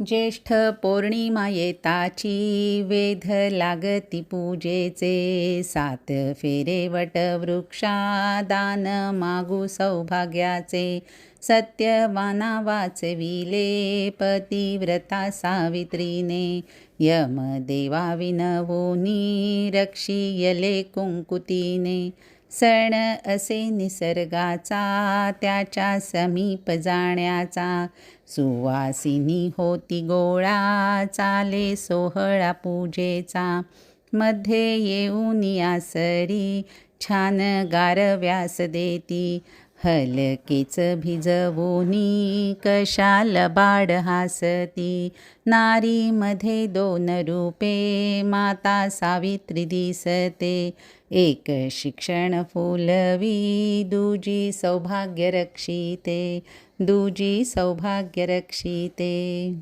ज्येष्ठ पौर्णिमा येताची वेध लागती पूजेचे. सात फेरे वटवृक्षा दान मागू सौभाग्याचे. सत्यवाना वाचविले पतिव्रता सावित्रीने. यमदेवा विनवोनी रक्षियले कुंकुतीने. सण असे निसर्गाचा त्याच्या समीप जाण्याचा. सुवासिनी होती गोळा चाले सोहळा पूजेचा. मध्ये येऊन या सरी छान गार व्यास देती. हलकेच भिजवोनी कशाल बाड हासती. नारीमध्ये दोन रूपे माता सावित्री दिसते. एक शिक्षण फुलवी दुजी सौभाग्य रक्षिते. दुजी सौभाग्य रक्षिते.